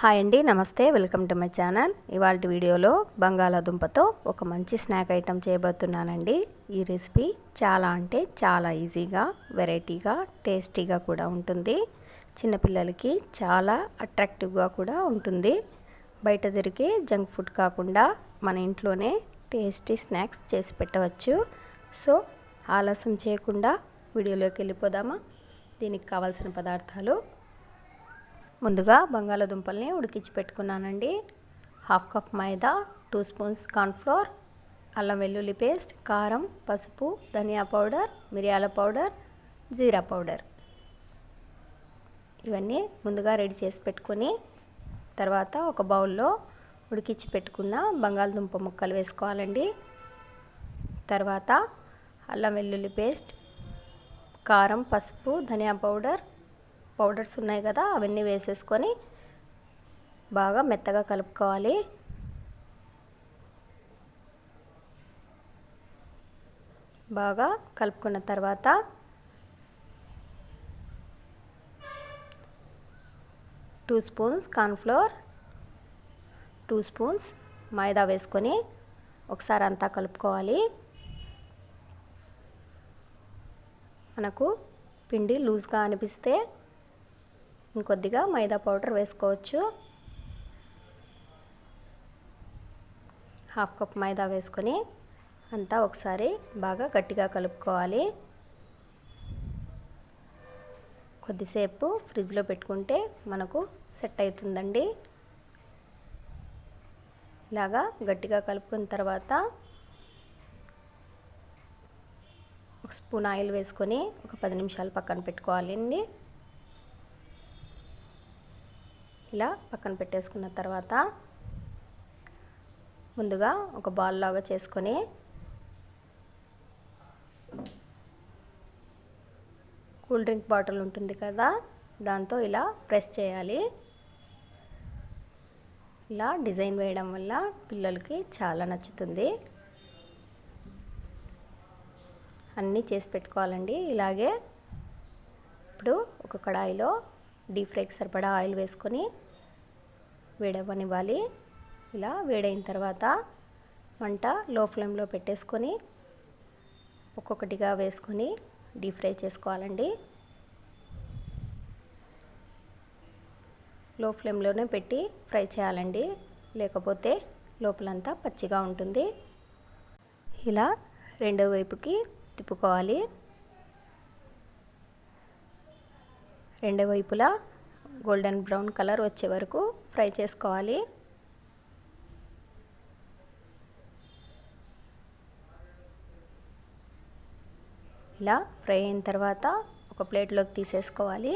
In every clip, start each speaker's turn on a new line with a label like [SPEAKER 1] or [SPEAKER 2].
[SPEAKER 1] Hi అండి నమస్తే welcome to my channel. ఇవాళ వీడియోలో బంగాళాదుంపతో ఒక మంచి స్నాక్ ఐటెం చేయబోతున్నానండి. ఈ రెసిపీ చాలా అంటే చాలా ఈజీగా వెరైటీగా టేస్టీగా కూడా ఉంటుంది. చిన్నపిల్లలకి చాలా అట్రాక్టివ్గా కూడా ఉంటుంది. బయట దొరికే జంక్ ఫుడ్ కాకుండా మన ఇంట్లోనే టేస్టీ స్నాక్స్ చేసి పెట్టవచ్చు. సో ఆలస్యం చేయకుండా వీడియోలోకి వెళ్ళిపోదామా? దీనికి కావాల్సిన పదార్థాలు ముందుగా బంగాళాదుంపల్ని ఉడికించి పెట్టుకున్నానండి. Half cup maida two spoons cornflour అల్లం వెల్లుల్లి పేస్ట్ కారం పసుపు ధనియా పౌడర్ మిరియాల పౌడర్ జీరా పౌడర్. ఇవన్నీ ముందుగా రెడీ చేసి పెట్టుకొని తర్వాత ఒక బౌల్లో ఉడికించి పెట్టుకున్న బంగాళదుంప ముక్కలు వేసుకోవాలండి. తర్వాత అల్లం వెల్లుల్లి పేస్ట్ కారం పసుపు ధనియా పౌడర్ పౌడర్స్ ఉన్నాయి కదా అవన్నీ వేసేసుకొని బాగా మెత్తగా కలుపుకోవాలి. బాగా కలుపుకున్న తర్వాత two spoons cornflour two spoons maida వేసుకొని ఒకసారి అంతా కలుపుకోవాలి. మనకు పిండి లూజ్గా అనిపిస్తే ఇంకొద్దిగా మైదా పౌడర్ వేసుకోవచ్చు. హాఫ్ కప్ మైదా వేసుకొని అంతా ఒకసారి బాగా గట్టిగా కలుపుకోవాలి. కొద్దిసేపు ఫ్రిడ్జ్లో పెట్టుకుంటే మనకు సెట్ అవుతుందండి. ఇలాగా గట్టిగా కలుపుకున్న తర్వాత ఒక స్పూన్ ఆయిల్ వేసుకొని ఒక పది నిమిషాలు పక్కన పెట్టుకోవాలి అండి ఇలా పక్కన పెట్టేసుకున్న తర్వాత ముందుగా ఒక బాల్ లాగా చేసుకొని కూల్ డ్రింక్ బాటిల్ ఉంటుంది కదా దాంతో ఇలా ప్రెస్ చేయాలి. ఇలా డిజైన్ వేయడం వల్ల పిల్లలకి చాలా నచ్చుతుంది. అన్నీ చేసి పెట్టుకోవాలండి. ఇలాగే ఇప్పుడు ఒక కడాయిలో డీప్ ఫ్రైకి సరిపడా ఆయిల్ వేసుకొని వేడవనివ్వాలి ఇలా వేడైన తర్వాత వంట లో ఫ్లేమ్లో పెట్టేసుకొని ఒక్కొక్కటిగా వేసుకొని డీప్ ఫ్రై చేసుకోవాలండి. లో ఫ్లేమ్లోనే పెట్టి ఫ్రై చేయాలండి. లేకపోతే లోపలంతా పచ్చిగా ఉంటుంది. ఇలా రెండో వైపుకి తిప్పుకోవాలి. రెండు వైపులా గోల్డెన్ బ్రౌన్ కలర్ వచ్చే వరకు ఫ్రై చేసుకోవాలి. ఇలా ఫ్రై అయిన తర్వాత ఒక ప్లేట్లోకి తీసేసుకోవాలి.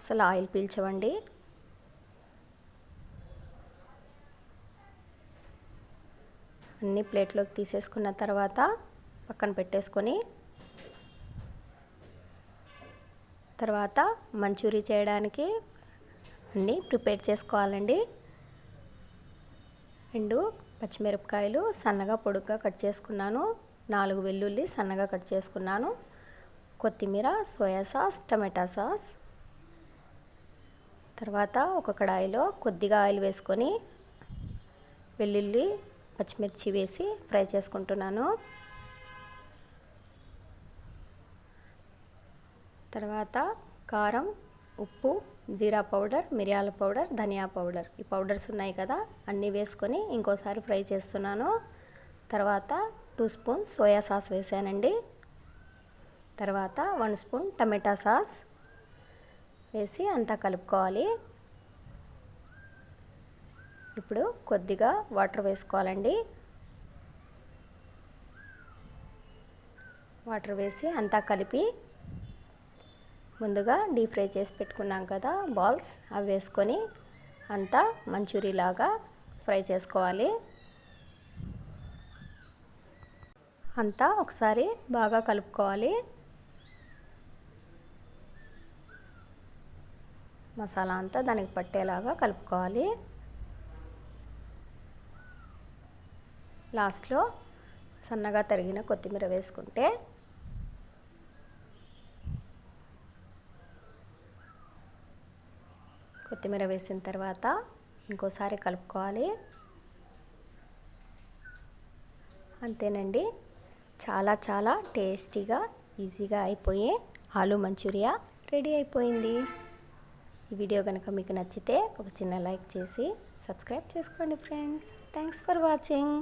[SPEAKER 1] అసలు ఆయిల్ పీల్చవండి. అన్ని ప్లేట్లోకి తీసేసుకున్న తర్వాత పక్కన పెట్టేసుకొని తర్వాత మంచూరీ చేయడానికి అన్నీ ప్రిపేర్ చేసుకోవాలండి. రెండు పచ్చిమిరపకాయలు సన్నగా పొడుగ్గా కట్ చేసుకున్నాను. నాలుగు వెల్లుల్లి సన్నగా కట్ చేసుకున్నాను. కొత్తిమీర సోయా సాస్ టమాటా సాస్. తర్వాత ఒక కడాయిలో కొద్దిగా ఆయిల్ వేసుకొని వెల్లుల్లి పచ్చిమిర్చి వేసి ఫ్రై చేసుకుంటున్నాను. తర్వాత కారం ఉప్పు జీరా పౌడర్ మిరియాల పౌడర్ ధనియా పౌడర్. ఈ పౌడర్స్ ఉన్నాయి కదా అన్నీ వేసుకొని ఇంకోసారి ఫ్రై చేస్తున్నాను. తర్వాత టూ స్పూన్స్ సోయా సాస్ వేసానండి. తర్వాత వన్ స్పూన్ టమాటా సాస్ వేసి అంతా కలుపుకోవాలి. ఇప్పుడు కొద్దిగా వాటర్ వేసుకోవాలండి. వాటర్ వేసి అంతా కలిపి ముందుగా డీప్ ఫ్రై చేసి పెట్టుకున్నాం కదా బాల్స్. అవి వేసుకొని అంతా మంచూరీలాగా ఫ్రై చేసుకోవాలి. అంతా ఒకసారి బాగా కలుపుకోవాలి. మసాలా అంతా దానికి పట్టేలాగా కలుపుకోవాలి. లాస్ట్లో సన్నగా తరిగిన కొత్తిమీర వేసుకుంటే కొత్తిమీర వేసిన తర్వాత ఇంకోసారి కలుపుకోవాలి. అంతేనండి. చాలా చాలా టేస్టీగా ఈజీగా అయిపోయే ఆలు మంచూరియా రెడీ అయిపోయింది. ఈ వీడియో కనుక మీకు నచ్చితే ఒక చిన్న లైక్ చేసి సబ్స్క్రైబ్ చేసుకోండి ఫ్రెండ్స్. Thanks for watching.